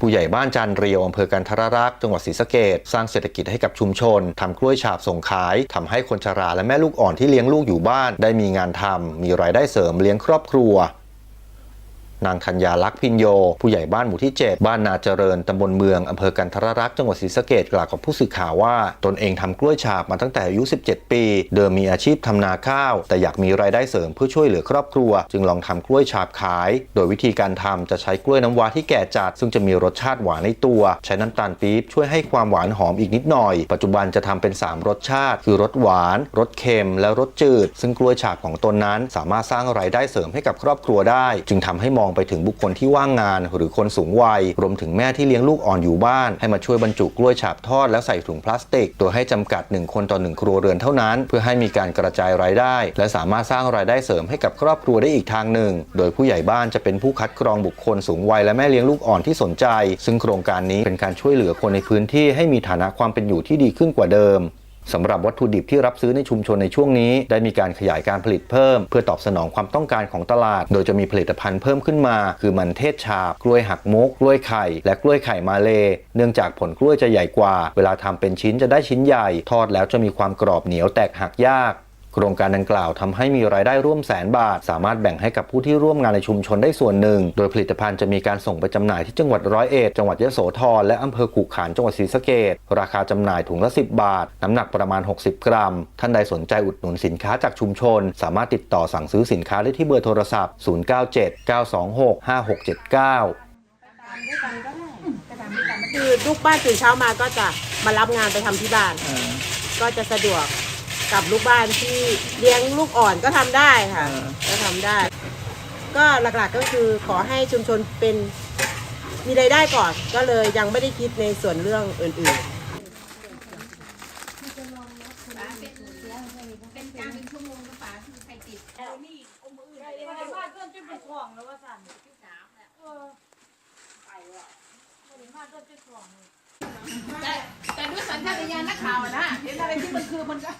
ผู้ใหญ่บ้านจันเรียวอำเภอกันทรรักษ์จังหวัดศรีสะเกดสร้างเศรษฐกิจให้กับชุมชนทำกล้วยฉาบส่งขายทำให้คนชราและแม่ลูกอ่อนที่เลี้ยงลูกอยู่บ้าน ได้มีงานทำมีรายได้เสริมเลี้ยงครอบครัว นางธัญญาลักษ์พินโย ผู้ใหญ่บ้านหมู่ที่ 7 บ้านนาเจริญตำบลเมืองอำเภอกันทรรักษ์จังหวัดศรีสะเกดกล่าวกับผู้สื่อข่าวว่า ตนเองทำกล้วยฉาบมาตั้งแต่อายุ 17 ปี เดิมมีอาชีพทำนาข้าว แต่อยากมีรายได้เสริมเพื่อช่วยเหลือครอบครัว จึงลองทำกล้วยฉาบขาย โดยวิธีการทำจะใช้กล้วยน้ำว้าที่แก่จัด ซึ่งจะมีรสชาติหวานในตัว ใช้น้ำตาลปี๊บช่วยให้ความหวานหอมอีกนิดหน่อย ปัจจุบันจะทำเป็น 3 รสชาติ คือรสหวาน รสเค็ม และรสจืด ซึ่งกล้วยฉาบของตนนั้น สามารถสร้างรายได้เสริมให้กับครอบครัวได้ จึงทำให้มองไปถึงบุคคลที่ว่างงาน หรือคนสูงวัย รวมถึงแม่ที่เลี้ยงลูกอ่อนอยู่บ้าน ให้มาช่วยบรรจุกล้วยฉาบทอดแล้วใส่ถุงพลาสติก โดยให้จำกัด 1 คนต่อ 1 ครัวเรือนเท่านั้น เพื่อให้มีการกระจายรายได้ และสามารถสร้างรายได้เสริมให้กับครอบครัวได้อีกทางหนึ่ง โดยผู้ใหญ่บ้านจะเป็นผู้คัดกรองบุคคลสูงวัยและแม่เลี้ยงลูกอ่อนที่สนใจ ซึ่งโครงการนี้เป็นการช่วยเหลือคนในพื้นที่ให้มีฐานะความเป็นอยู่ที่ดีขึ้นกว่าเดิม สำหรับวัตถุดิบที่รับซื้อในชุมชนในช่วงนี้ ได้มีการขยายการผลิตเพิ่ม เพื่อตอบสนองความต้องการของตลาด โดยจะมีผลิตภัณฑ์เพิ่มขึ้นมา คือมันเทศชาบ กล้วยหักมุก กล้วยไข่ และกล้วยไข่มาเล เนื่องจากผลกล้วยจะใหญ่กว่า เวลาทำเป็นชิ้นจะได้ชิ้นใหญ่ ทอดแล้วจะมีความกรอบเหนียวแตกหักยาก โครงการดังกล่าวทำให้มีรายได้ร่วมแสนบาท สามารถแบ่งให้กับผู้ที่ร่วมงานในชุมชนได้ส่วนหนึ่ง โดยผลิตภัณฑ์จะมีการส่งไปจำหน่ายที่จังหวัดร้อยเอ็ดจังหวัดยะโสธรและอำเภอขุขานจังหวัดศรีสะเกดราคาจำหน่ายถุงละ 10 บาท น้ำหนักประมาณ 60 กรัม ท่านใดสนใจอุดหนุนสินค้าจากชุมชน สามารถติดต่อสั่งซื้อสินค้าได้ที่เบอร์โทรศัพท์ 097 926 5679คือลูกบ้านตื่นเช้ามาก็จะมารับงานไปทำที่บ้าน ก็จะสะดวก กับลูกบ้านที่เลี้ยงลูกอ่อนก็ทำได้ค่ะเออก็ทำได้ ก็หลักๆก็คือขอให้ชุมชนเป็นมีรายได้ก่อน ก็เลยยังไม่ได้คิดในส่วนเรื่องอื่นแต่ด้วยสัญชาตญาณนักข่าวอะนะเห็นอะไรที่มันคือมันก็